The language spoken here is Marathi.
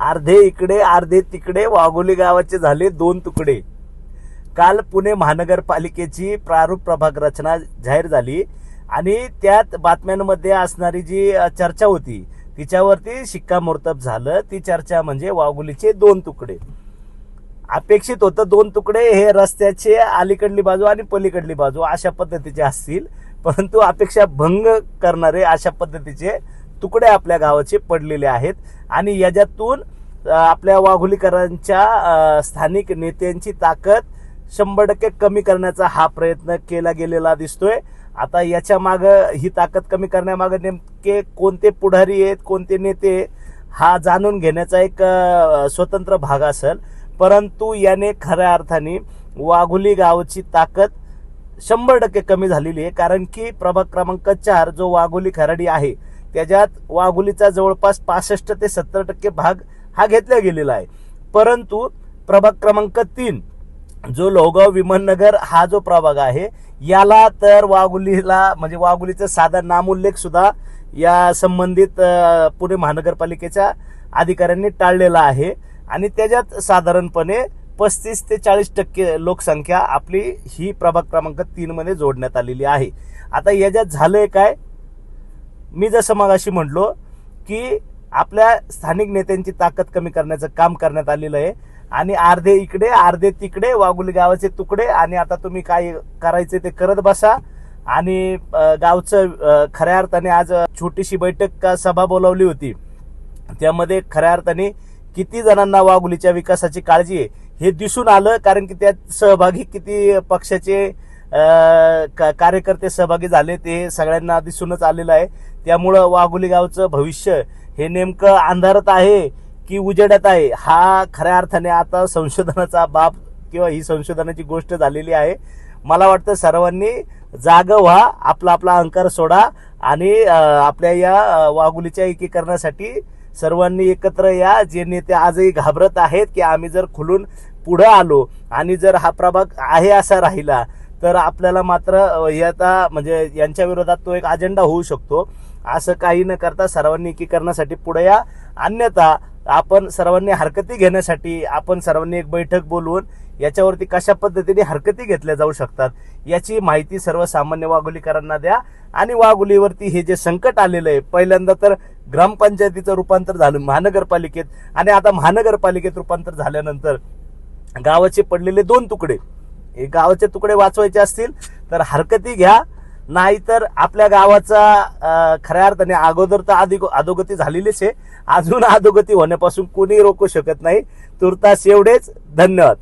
अर्धे इकडे अर्धे तिकडे वाघोली गावाचे झाले दोन तुकडे. काल पुणे महानगरपालिकेची प्रारूप प्रभाग रचना जाहीर झाली आणि त्यात बातम्यांमध्ये असणारी जी चर्चा होती तिच्यावरती शिक्कामोर्तब झालं. ती चर्चा म्हणजे वाघोलीचे दोन तुकडे. अपेक्षित होतं दोन तुकडे हे रस्त्याचे अलीकडली बाजू आणि पलीकडली बाजू अशा पद्धतीचे असतील परंतु अपेक्षा भंग करणारे अशा पद्धतीचे तुकडे आपल्या गावाचे पडलेले आहेत आणि याच्यातून आपल्या वाघोलीकरांच्या स्थानिक नेत्यांची ताकद शंभर टक्के कमी करण्याचा हा प्रयत्न केला गेलेला दिसतोय. आता याच्या माग ही ताकद कमी करण्यामागे नेमके कोणते पुढारी आहेत कोणते नेते हा जाणून घेण्याचा एक स्वतंत्र भाग असेल. परंतु याने खऱ्या अर्थाने वाघोली गावची ताकद शंभर टक्के कमी झालेली आहे. कारण की प्रभाग क्रमांक चार जो वाघोली खराडी आहे त्याच्यात वाघुलीचा जवळपास पासष्ट ते सत्तर टक्के भाग हा घेतला गेलेला आहे. परंतु प्रभाग क्रमांक तीन जो लोहगाव विमाननगर हा जो प्रभाग आहे याला तर वाघुलीला म्हणजे वाघुलीचं साधा नामोल्लेख सुद्धा या संबंधित पुणे महानगरपालिकेच्या अधिकाऱ्यांनी टाळलेला आहे. आणि त्याच्यात साधारणपणे पस्तीस ते चाळीस टक्के लोकसंख्या आपली ही प्रभाग क्रमांक तीनमध्ये जोडण्यात आलेली आहे. आता याच्यात झालंय काय? मी जसं मगाशी म्हटलो की आपल्या स्थानिक नेत्यांची ताकद कमी करण्याचं काम करण्यात आलेलं आहे. आणि अर्धे इकडे अर्धे तिकडे वागुली गावाचे तुकडे आणि आता तुम्ही काय करायचे ते करत बसा. आणि गावचं खऱ्या अर्थाने आज छोटीशी बैठक का सभा बोलावली होती. त्यामध्ये खऱ्या अर्थाने किती जणांना वागुलीच्या विकासाची काळजी आहे हे दिसून आलं कारण की त्यात सहभागी किती पक्षाचे कार्यकर्ते सहभागी झाले ते सगळ्यांना दिसूनच आलेलं आहे. त्यामुळं वाघोली गावचं भविष्य हे नेमकं अंधारात आहे की उजेडात आहे हा खऱ्या अर्थाने आता संशोधनाचा बाब किंवा ही संशोधनाची गोष्ट झालेली आहे. मला वाटतं सर्वांनी जाग व्हा आपला आपला अहंकार सोडा आणि आपल्या या वाघुलीच्या एकीकरणासाठी सर्वांनी एकत्र या. जे नेते आजही घाबरत आहेत की आम्ही जर खुलून पुढं आलो आणि जर हा प्रभाग आहे असा राहिला तर आपल्याला मात्र याचा म्हणजे यांच्या विरोधात तो एक अजेंडा होऊ शकतो. असं काही न करता सर्वांनी एकीकरणासाठी पुढे या. अन्यथा आपण सर्वांनी हरकती घेण्यासाठी आपण सर्वांनी एक बैठक बोलवून याच्यावरती कशा पद्धतीने हरकती घेतल्या जाऊ शकतात याची माहिती सर्वसामान्य वाघोलीकरांना द्या. आणि वाघोलीवरती हे जे संकट आलेलं आहे पहिल्यांदा तर ग्रामपंचायतीचं रूपांतर झालं महानगरपालिकेत. आणि आता महानगरपालिकेत रूपांतर झाल्यानंतर गावाचे पडलेले दोन तुकडे गावाचे तुकडे वाचवायचे असतील तर हरकती घ्या. नाहीतर आपल्या गावाचा खऱ्या अर्थाने अगोदर तर आधी अधोगती झालेलीच आहे. अजून अधोगती होण्यापासून कोणी रोखू शकत नाही. तुर्तास एवढेच. धन्यवाद.